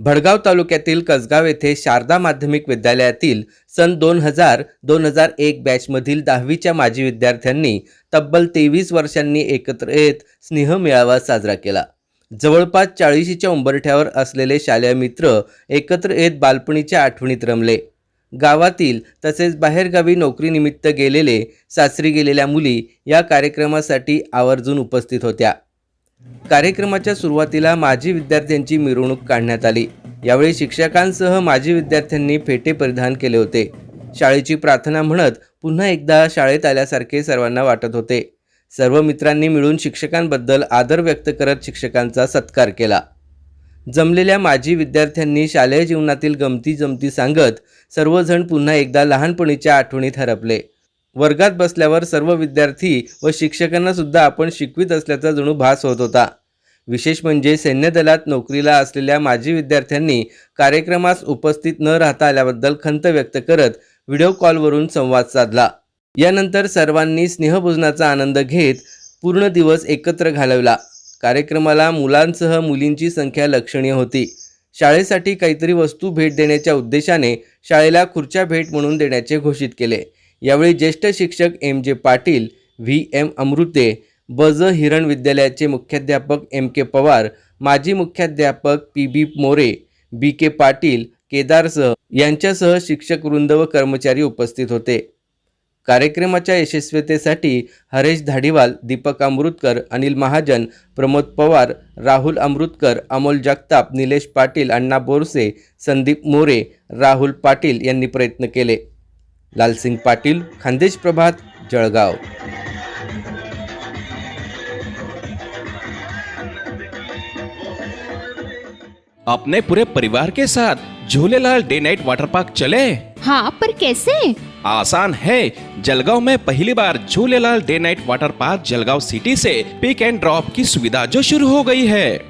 भडगाव तालुक्यातील कसगाव येथे शारदा माध्यमिक विद्यालयातील सन दोन हजार दोन हजार एक बॅचमधील दहावीच्या माजी विद्यार्थ्यांनी तब्बल तेवीस वर्षांनी एकत्र येत स्नेह मेळावा साजरा केला. जवळपास चाळीशीच्या उंबरठ्यावर असलेले शालेय मित्र एकत्र येत बालपणीच्या आठवणीत रमले. गावातील तसेच बाहेरगावी नोकरीनिमित्त गेलेले सासरी गेलेल्या मुली या कार्यक्रमासाठी आवर्जून उपस्थित होत्या. कार्यक्रमाच्या सुरुवातीला माजी विद्यार्थ्यांची मिरवणूक काढण्यात आली. यावेळी शिक्षकांसह माजी विद्यार्थ्यांनी फेटे परिधान केले होते. शाळेची प्रार्थना म्हणत पुन्हा एकदा शाळेत आल्यासारखे सर्वांना वाटत होते. सर्व मित्रांनी मिळून शिक्षकांबद्दल आदर व्यक्त करत शिक्षकांचा सत्कार केला. जमलेल्या माजी विद्यार्थ्यांनी शालेय जीवनातील गमती जमती सांगत सर्वजण पुन्हा एकदा लहानपणीच्या आठवणीत हरपले. वर्गात बसल्यावर सर्व विद्यार्थी व शिक्षकांना सुद्धा आपण शिकवित असल्याचा जणू भास होत होता. विशेष म्हणजे सैन्यदलात नोकरीला असलेल्या माजी विद्यार्थ्यांनी कार्यक्रमास उपस्थित न राहता आल्याबद्दल खंत व्यक्त करत व्हिडिओ कॉलवरून संवाद साधला. यानंतर सर्वांनी स्नेहभोजनाचा आनंद घेत पूर्ण दिवस एकत्र घालवला. कार्यक्रमाला मुलांसह मुलींची संख्या लक्षणीय होती. शाळेसाठी काहीतरी वस्तू भेट देण्याच्या उद्देशाने शाळेला खुर्च्या भेट म्हणून देण्याचे घोषित केले. यावेळी ज्येष्ठ शिक्षक एम जे पाटील व्ही एम अमृते बज हिरण विद्यालयाचे मुख्याध्यापक एम के पवार माजी मुख्याध्यापक P B More B K Patil केदारसह यांच्यासह शिक्षक वृंद व कर्मचारी उपस्थित होते. कार्यक्रमाच्या यशस्वीतेसाठी हरेश धाडीवाल दीपक अमृतकर अनिल महाजन प्रमोद पवार राहुल अमृतकर अमोल जगताप निलेश पाटील अण्णा बोरसे संदीप मोरे राहुल पाटील यांनी प्रयत्न केले. लालसिंग पाटील खानदेश प्रभात जळगाव. अपने पूरे परिवार के साथ Jhulelal day night water park चले? हाँ पर कैसे? आसान है। जलगांव में पहली बार Jhulelal day night water park Jalgaon city say pick and drop की सुविधा जो शुरू हो गई है।